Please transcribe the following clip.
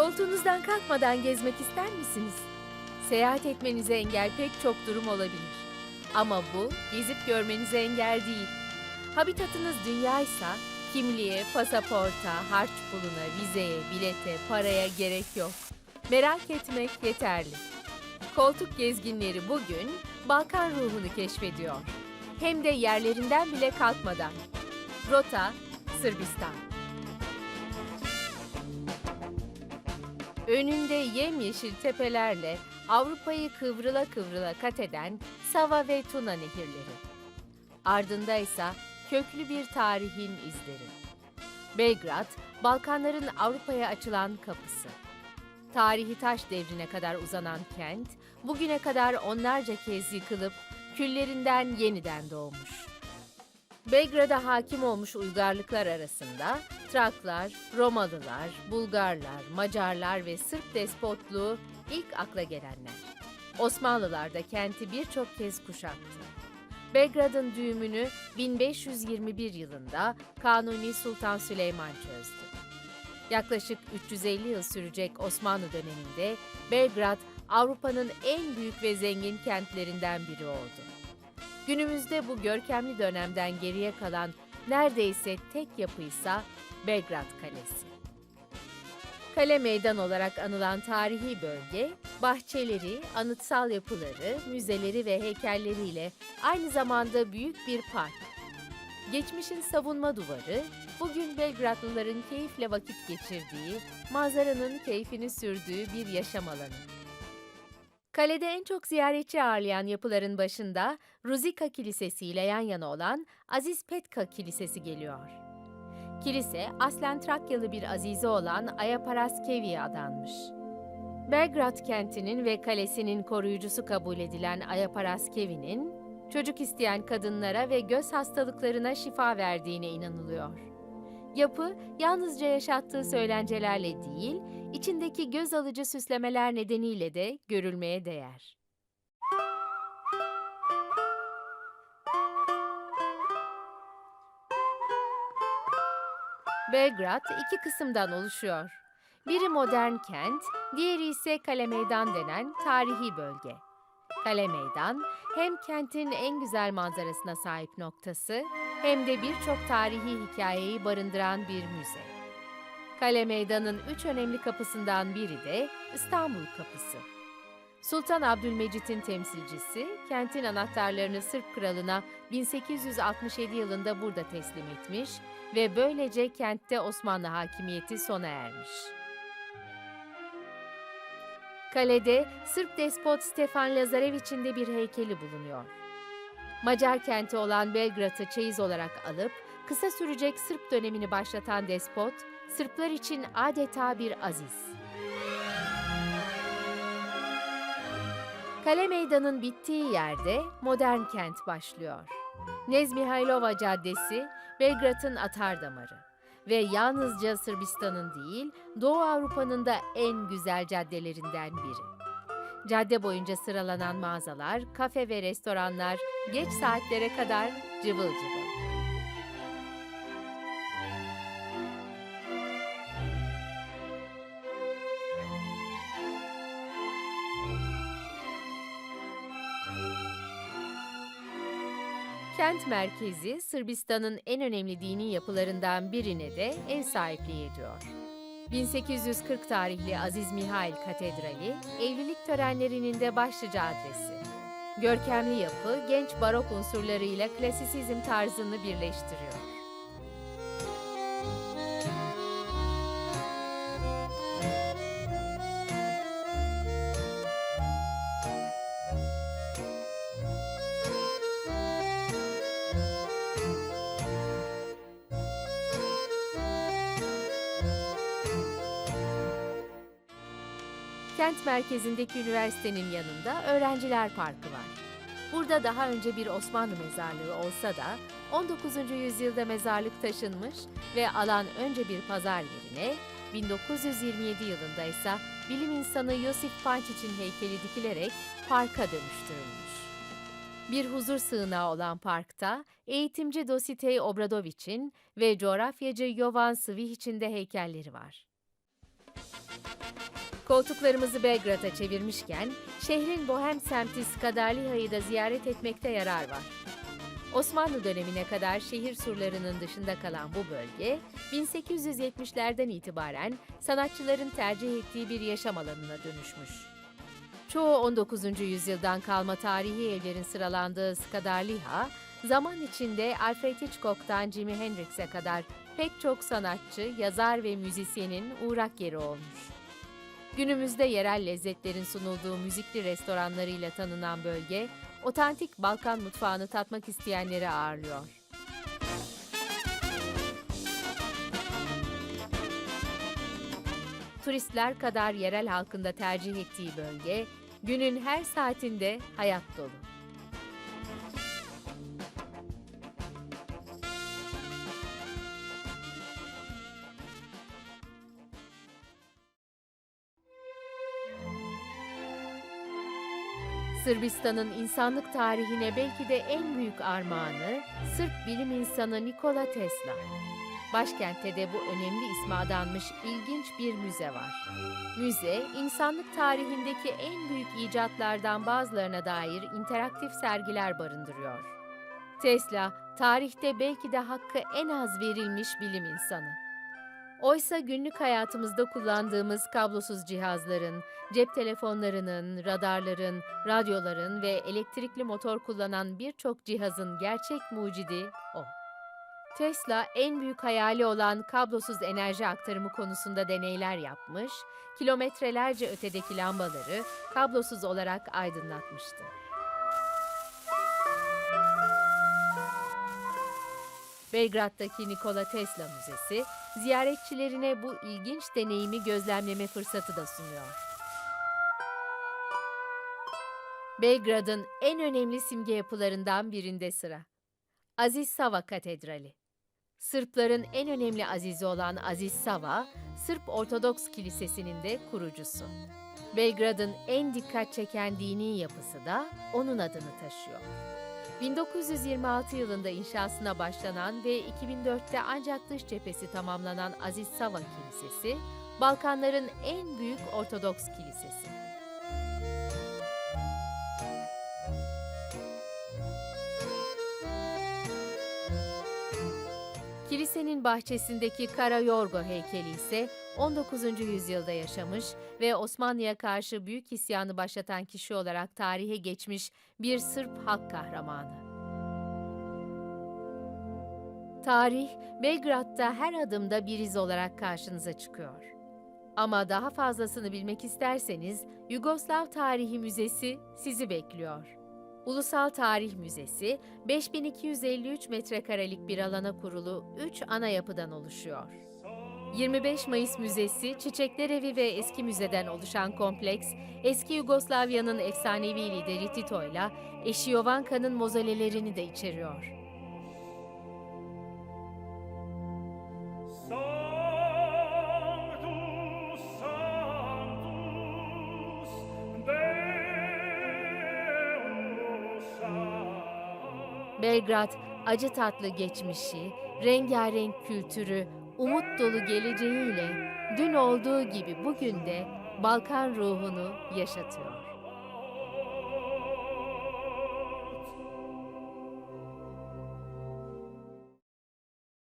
Koltuğunuzdan kalkmadan gezmek ister misiniz? Seyahat etmenize engel pek çok durum olabilir. Ama bu gezip görmenize engel değil. Habitatınız dünyaysa kimliğe, pasaporta, harç puluna, vizeye, bilete, paraya gerek yok. Merak etmek yeterli. Koltuk gezginleri bugün Balkan ruhunu keşfediyor. Hem de yerlerinden bile kalkmadan. Rota Sırbistan. Önünde yemyeşil tepelerle Avrupa'yı kıvrıla kıvrıla kat eden Sava ve Tuna nehirleri. Ardında ise köklü bir tarihin izleri. Belgrad, Balkanların Avrupa'ya açılan kapısı. Tarihi taş devrine kadar uzanan kent, bugüne kadar onlarca kez yıkılıp küllerinden yeniden doğmuş. Belgrad'a hakim olmuş uygarlıklar arasında Traklar, Romalılar, Bulgarlar, Macarlar ve Sırp despotluğu ilk akla gelenler. Osmanlılar da kenti birçok kez kuşattı. Belgrad'ın düğümünü 1521 yılında Kanuni Sultan Süleyman çözdü. Yaklaşık 350 yıl sürecek Osmanlı döneminde Belgrad Avrupa'nın en büyük ve zengin kentlerinden biri oldu. Günümüzde bu görkemli dönemden geriye kalan neredeyse tek yapıysa Belgrad Kalesi. Kale meydan olarak anılan tarihi bölge, bahçeleri, anıtsal yapıları, müzeleri ve heykelleriyle aynı zamanda büyük bir park. Geçmişin savunma duvarı, bugün Belgradlıların keyifle vakit geçirdiği, manzaranın keyfini sürdüğü bir yaşam alanı. Kalede en çok ziyaretçi ağırlayan yapıların başında Ruzika Kilisesi ile yan yana olan Aziz Petka Kilisesi geliyor. Kilise aslen Trakyalı bir azize olan Ayaparaskevi'ye adanmış. Belgrad kentinin ve kalesinin koruyucusu kabul edilen Ayaparaskevi'nin çocuk isteyen kadınlara ve göz hastalıklarına şifa verdiğine inanılıyor. Yapı yalnızca yaşattığı söylencelerle değil, içindeki göz alıcı süslemeler nedeniyle de görülmeye değer. Belgrad iki kısımdan oluşuyor. Biri modern kent, diğeri ise Kale Meydan denen tarihi bölge. Kale Meydan hem kentin en güzel manzarasına sahip noktası hem de birçok tarihi hikayeyi barındıran bir müze. Kale Meydan'ın üç önemli kapısından biri de İstanbul Kapısı. Sultan Abdülmecit'in temsilcisi, kentin anahtarlarını Sırp kralına 1867 yılında burada teslim etmiş ve böylece kentte Osmanlı hakimiyeti sona ermiş. Kalede Sırp despot Stefan Lazareviç'in de bir heykeli bulunuyor. Macar kenti olan Belgrad'ı çeyiz olarak alıp kısa sürecek Sırp dönemini başlatan despot, Sırplar için adeta bir aziz. Kale Meydanı'nın bittiği yerde modern kent başlıyor. Nez Mihailova Caddesi, Belgrad'ın atar damarı ve yalnızca Sırbistan'ın değil, Doğu Avrupa'nın da en güzel caddelerinden biri. Cadde boyunca sıralanan mağazalar, kafe ve restoranlar geç saatlere kadar cıvıl cıvıl. Kent merkezi Sırbistan'ın en önemli dini yapılarından birine de ev sahipliği ediyor. 1840 tarihli Aziz Mihail Katedrali, evlilik törenlerinin de başlıca adresi. Görkemli yapı, genç barok unsurlarıyla klasisizm tarzını birleştiriyor. Kent merkezindeki üniversitenin yanında Öğrenciler Parkı var. Burada daha önce bir Osmanlı mezarlığı olsa da 19. yüzyılda mezarlık taşınmış ve alan önce bir pazar yerine 1927 yılında ise bilim insanı Yosif Pančić'in heykeli dikilerek parka dönüştürülmüş. Bir huzur sığınağı olan parkta eğitimci Dositej Obradoviç'in ve coğrafyacı Jovan Svihić'in de heykelleri var. Koltuklarımızı Belgrad'a çevirmişken şehrin bohem semti Skadarliha'yı da ziyaret etmekte yarar var. Osmanlı dönemine kadar şehir surlarının dışında kalan bu bölge, 1870'lerden itibaren sanatçıların tercih ettiği bir yaşam alanına dönüşmüş. Çoğu 19. yüzyıldan kalma tarihi evlerin sıralandığı Skadarliha, zaman içinde Alfred Hitchcock'tan Jimi Hendrix'e kadar pek çok sanatçı, yazar ve müzisyenin uğrak yeri olmuş. Günümüzde yerel lezzetlerin sunulduğu müzikli restoranlarıyla tanınan bölge, otantik Balkan mutfağını tatmak isteyenleri ağırlıyor. Turistler kadar yerel halkın da tercih ettiği bölge, günün her saatinde hayat dolu. Sırbistan'ın insanlık tarihine belki de en büyük armağanı Sırp bilim insanı Nikola Tesla. Başkentte de bu önemli isme adanmış ilginç bir müze var. Müze, insanlık tarihindeki en büyük icatlardan bazılarına dair interaktif sergiler barındırıyor. Tesla, tarihte belki de hakkı en az verilmiş bilim insanı. Oysa günlük hayatımızda kullandığımız kablosuz cihazların, cep telefonlarının, radarların, radyoların ve elektrikli motor kullanan birçok cihazın gerçek mucidi o. Tesla en büyük hayali olan kablosuz enerji aktarımı konusunda deneyler yapmış, kilometrelerce ötedeki lambaları kablosuz olarak aydınlatmıştı. Belgrad'daki Nikola Tesla Müzesi, ziyaretçilerine bu ilginç deneyimi gözlemleme fırsatı da sunuyor. Belgrad'ın en önemli simge yapılarından birinde sıra. Aziz Sava Katedrali. Sırpların en önemli azizi olan Aziz Sava, Sırp Ortodoks Kilisesi'nin de kurucusu. Belgrad'ın en dikkat çeken dini yapısı da onun adını taşıyor. 1926 yılında inşasına başlanan ve 2004'te ancak dış cephesi tamamlanan Aziz Sava Kilisesi, Balkanların en büyük Ortodoks kilisesi. Kilisenin bahçesindeki Kara Yorgo heykeli ise 19. yüzyılda yaşamış ve Osmanlı'ya karşı büyük isyanı başlatan kişi olarak tarihe geçmiş bir Sırp halk kahramanı. Tarih, Belgrad'da her adımda bir iz olarak karşınıza çıkıyor. Ama daha fazlasını bilmek isterseniz Yugoslav Tarihi Müzesi sizi bekliyor. Ulusal Tarih Müzesi, 5253 metrekarelik bir alana kurulu 3 ana yapıdan oluşuyor. 25 Mayıs Müzesi, Çiçekler Evi ve Eski Müzeden oluşan kompleks, eski Yugoslavya'nın efsanevi lideri Tito ile eşi Jovanka'nın mozolelerini de içeriyor. Belgrad, acı tatlı geçmişi, rengarenk kültürü, umut dolu geleceğiyle dün olduğu gibi bugün de Balkan ruhunu yaşatıyor.